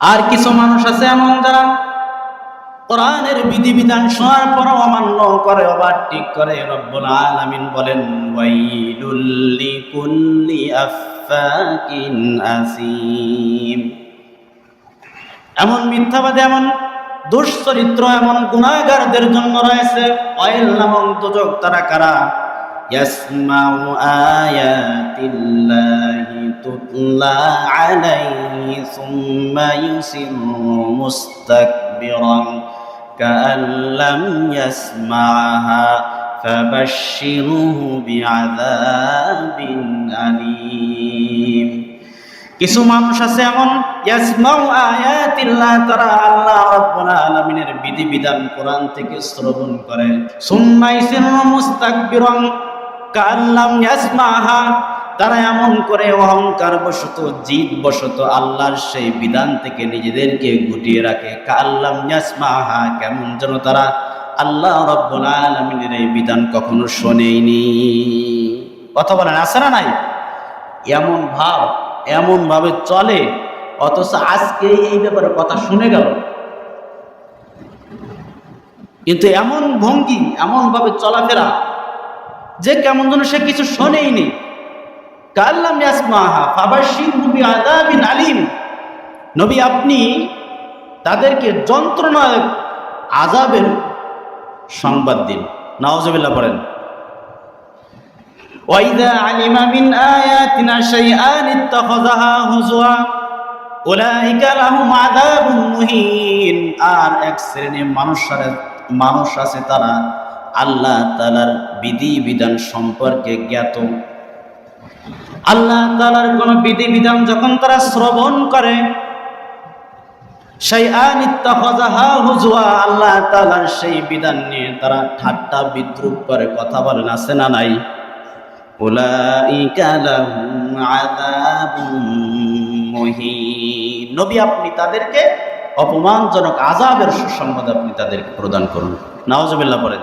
আর কিছু মানুষ আছে এমন যারা কোরআনের বিধিবিধান শোনার পর অমান্য করে ওভারটেক করে। রব্বুল আলামিন বলেন, ওয়াইলুল লিকুল্লি আফফাকিন আসিম এমন মিথ্যাবাদী, এমন দুশ্চরিত্র, এমন গুণাগারদের জন্য রয়েছে। অয়েল নামক দুজক তারা কারা? يسمع آيات الله تتلى عليه ثم يصر مستكبرا كأن لم يسمعها فبشره بعذاب أليم কিছু মানুষ আছে এমন ইয়াসমাউ আয়াতিল্লাহ তারা আল্লাহ রাব্বুল আলামিনের বিধিবিধান কোরআন থেকে শ্রবণ করে সুম্মা ইসিরু মুস্তাকবিরান কাল্লাম তারা এমন করে অহংকার বশত, জিদ বশত আল্লাহর সেই বিধান থেকে নিজেদেরকে গুটিয়ে রাখে। কাল্লাম ইয়াসমাহা? কেমন যেন তারা আল্লাহ রাব্বুল আলামিনের এই বিধান কখনো শোনেইনি কথা বলেন, আছে না নাই? এমন ভাব, এমন ভাবে চলে, অথচ আজকে এই ব্যাপারে কথা শুনে গেল। কিন্তু এমন ভঙ্গি, এমন ভাবে চলাফেরা যে কেমন যেন সে কিছু শোনেইনি। কাল্লাম ইয়াসমাহা ফাবাসির নবী আদাবিন আলিম। নবী, আপনি তাদেরকে যন্ত্রণায়ক আজাবের সংবাদ দিন। নাওজবিল্লা পড়েন। ওয়াইদা আলিমা মিন আয়াতিনা শাইআন ইত্তাখাযাহা হুজুয়া উলাইকা লাহুম আযাবুন মুহিন। আর এক শ্রেণির মানুষ মানুষ আছে তারা আল্লাহ তালার বিধি বিধান সম্পর্কে জ্ঞাত। আল্লাহ তালার কোন বিধি বিধান যখন তারা শ্রবণ করে সেই হুজুয়া আল্লাহ তালার সেই বিধান নিয়ে তারা ঠাট্টা বিদ্রুপ করে, কথা বলেন, আছে না নাই? নবী, আপনি তাদেরকে অপমানজনক আযাবের সুসংবাদ আপনি তাদেরকে প্রদান করুন। নাউজুবিল্লাহ বলেন।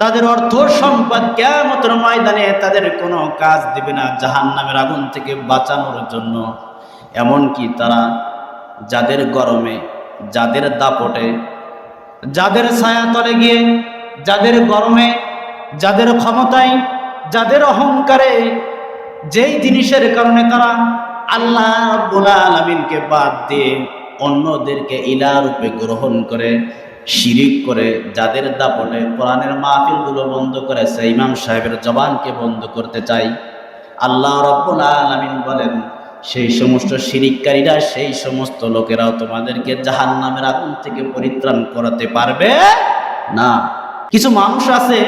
তাদের অর্থ সম্পদ কেমতের ময়দানে তাদের কোনো কাজ দেবে না জাহান নামের আগুন থেকে বাঁচানোর জন্য। এমনকি তারা যাদের গরমে, যাদের দাপটে, যাদের ছায়া তলে গিয়ে, যাদের গরমে, যাদের ক্ষমতায়, যাদের অহংকারে, যেই জিনিসের কারণে তারা আল্লাহ রাব্বুল আলামিনকে বাদ দিয়ে অন্যদেরকে ইলা রূপে গ্রহণ করে শিরিক করে, যাদের দাপটে কোরআনের মাহফিলগুলো বন্ধ করেছে ইমাম সাহেবের জবানকে বন্ধ করতে চাই। আল্লাহ রব্বুল আলামিন বলেন, সেই সমস্ত শিরিককারীরা, সেই সমস্ত লোকেরাও তোমাদেরকে জাহান নামের আগুন থেকে পরিত্রাণ করাতে পারবে না। কিছু মানুষ আছে,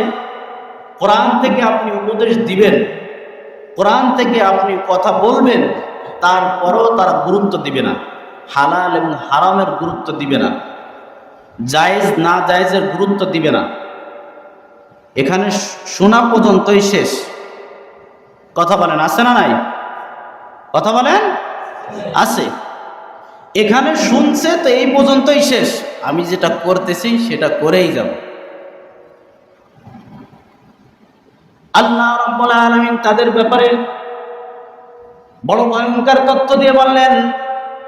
কোরআন থেকে আপনি উপদেশ দিবেন, কোরআন থেকে আপনি কথা বলবেন, তারপরেও তারা গুরুত্ব দিবে না। হালাল এবং হারামের গুরুত্ব দিবে না। জায়েজ না জায়েজের গুরুত্ব দিবে না। এখানে শোনা পর্যন্তই শেষ। কথা বলেন, আছে না নাই? কথা বলেন? আছে। এখানে শুনছে তো এই পর্যন্তই শেষ। আমি যেটা করতেছি সেটা করেই যাব। আল্লাহ রব্বুল আলামিন তাদের ব্যাপারে বড় ভয়ঙ্কর তথ্য দিয়ে বললেন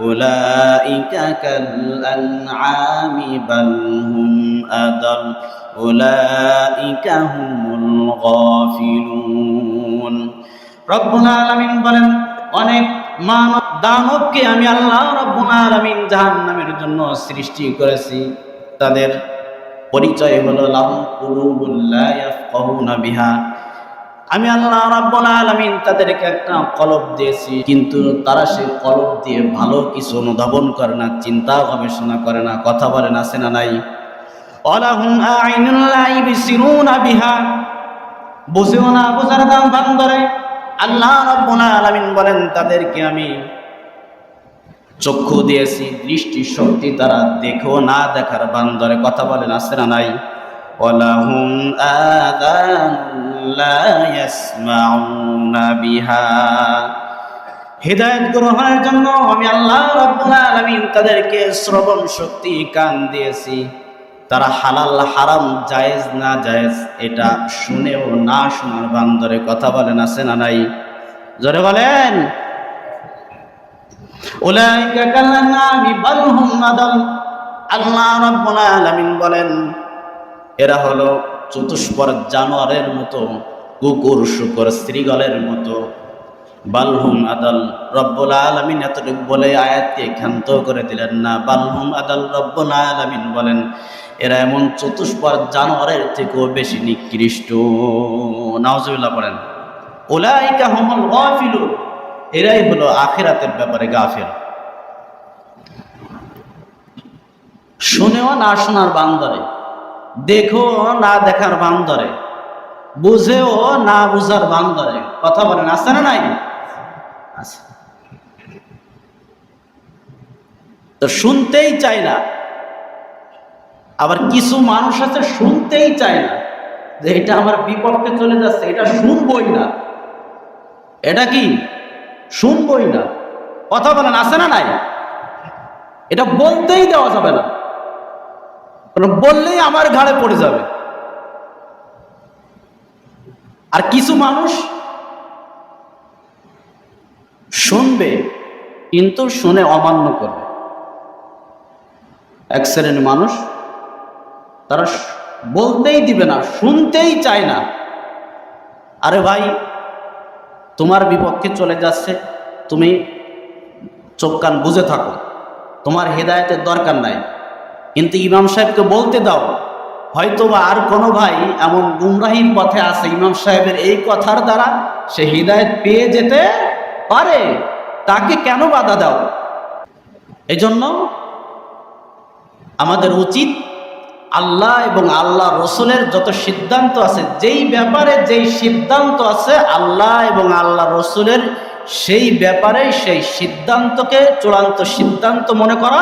أولئك كالأنعام بل هم أضل أولئك هم الغافلون রব্বুল আলামিন বলেন অনেক মানব দানবকে আমি আল্লাহ রব্বুল আলামিন জাহান্নামের জন্য সৃষ্টি করেছি তাদের পরিচয় হলো লাহুম কুলুবুল লা ইয়াফকাহুনা বিহা আমি আল্লাহ রাব্বুল আলামিন তাদেরকে একটা কলব দিয়েছি, কিন্তু তারা সেই কলব দিয়ে ভালো কিছু অনুধাবন করে না, চিন্তা গবেষণা করে না, কথা বলে না সেনা নাই। অলাহুম আইনুন লা বিহা। বুঝেও না, বোঝার দাম ভান ধরে। আল্লাহ রাব্বুল আলামিন বলেন, তাদেরকে আমি চক্ষু দিয়েছি দৃষ্টি শক্তি তারা দেখো না, দেখার বান্দরে কথা বলেন আসে না নাই। ওয়ালাহুম আদান লা ইয়াসমাউনা বিহা হৃদায়ত গ্রহণের জন্য আমি আল্লাহ রাব্বুল তাদেরকে শ্রবণ শক্তি, কান দিয়েছি। তারা হালাল, হারাম, জায়েজ না জায়েজ, এটা শুনেও না শোনার বান্দরে কথা বলেন, আছে না নাই? জোরে বলেন। আল্লাহ রাব্বুল আলামিন বলেন এরা হলো চতুষ্পর জানোয়ারের মতো, কুকুর, শুকর, শ্রীগলের মতো। বালহুম আদাল রব্বুল আলামিন এতটুকু বলে আয়াতকে ক্ষান্ত করে দিলেন না। বালহুম আদাল রব্বুল আলামিন বলেন, এরা এমন চতুষ্পর জানোয়ারের থেকেও বেশি নিকৃষ্ট। নাওজুবিল্লাহ পড়েন ওলাইকা হুমুল গাফিলুন। এরাই হলো আখিরাতের ব্যাপারে গাফিল। শুনেও না শোনার বান্দরে দেখো না দেখার বান্দরে, বুঝেও না বুঝার বান্দরে, কথা বলেন, আছে না নাই? তো শুনতেই চায় না, আবার কিছু মানুষ আছে শুনতেই চায় না, যে এটা আমার বিপক্ষে চলে যাচ্ছে, এটা শুনবই না। এটা কি? শুনবই না। কথা বলেন, আছে না নাই? এটা বলতেই দেওয়া যাবে না। বললেই আমার ঘাড়ে পড়ে যাবে। আর কিছু মানুষ শুনবে, কিন্তু শুনে অমান্য করবে। এক শ্রেণির মানুষ তারা বলতেই দিবে না, শুনতেই চায় না। আরে ভাই, তোমার বিপক্ষে চলে যাচ্ছে, তুমি চোখ কান বুঝে থাকো। তোমার হেদায়েতের দরকার নাই। কিন্তু ইমাম সাহেবকে বলতে দাও। হয়তো বা আর কোনো ভাই এমন গুমরাহির পথে আছে, ইমাম সাহেবের এই কথার দ্বারা সে হৃদায়ত পেয়ে যেতে পারে। তাকে কেন বাধা দাও? এই জন্য আমাদের উচিত আল্লাহ এবং আল্লাহ রসুলের যত সিদ্ধান্ত আছে, যেই ব্যাপারে যেই সিদ্ধান্ত আছে, আল্লাহ এবং আল্লাহ রসুলের সেই ব্যাপারে সেই সিদ্ধান্তকে চূড়ান্ত সিদ্ধান্ত মনে করা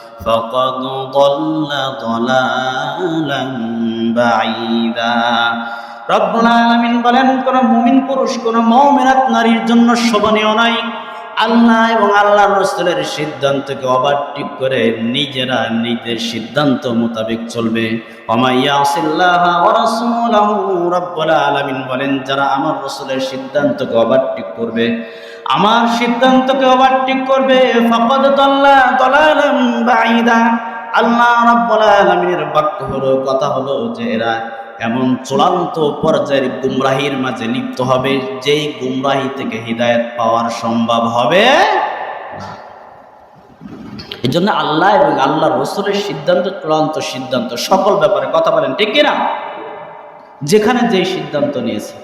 فقد ضل ضلالا بعيدا রব্বুল আলামিন বলেন কোন মুমিন পুরুষ কোন মুমিনাত নারীর জন্য শোভনীয় নাই আল্লাহ এবং আল্লাহর রাসূলের সিদ্ধান্তকে ওভারটেক করে নিজেরা নিজের সিদ্ধান্ত মোতাবেক চলবে ওমাইয়াসিল্লাহ ওয়া রাসূলুহু রব্বুল আলামিন বলেন যারা আমার রাসূলের সিদ্ধান্তকে ওভারটেক করবে আমার সিদ্ধান্তকে ওভারটেক করবে। ফাকাদ দাল্লা দালালাম বাঈদা। আল্লাহ রাব্বুল আলামিনের বাক্য হলো, কথা হলো যে এরা এমন চূড়ান্ত পর্যায়ের গুমরাহির মাঝে লিপ্ত হবে, যেই গুমরাহি থেকে হৃদায়ত পাওয়ার সম্ভব হবে এই জন্য আল্লাহ এবং আল্লাহ রসুলের সিদ্ধান্ত, চূড়ান্ত সিদ্ধান্ত, সকল ব্যাপারে কথা বলেন, ঠিক কিনা? যেখানে যেই সিদ্ধান্ত নিয়েছে।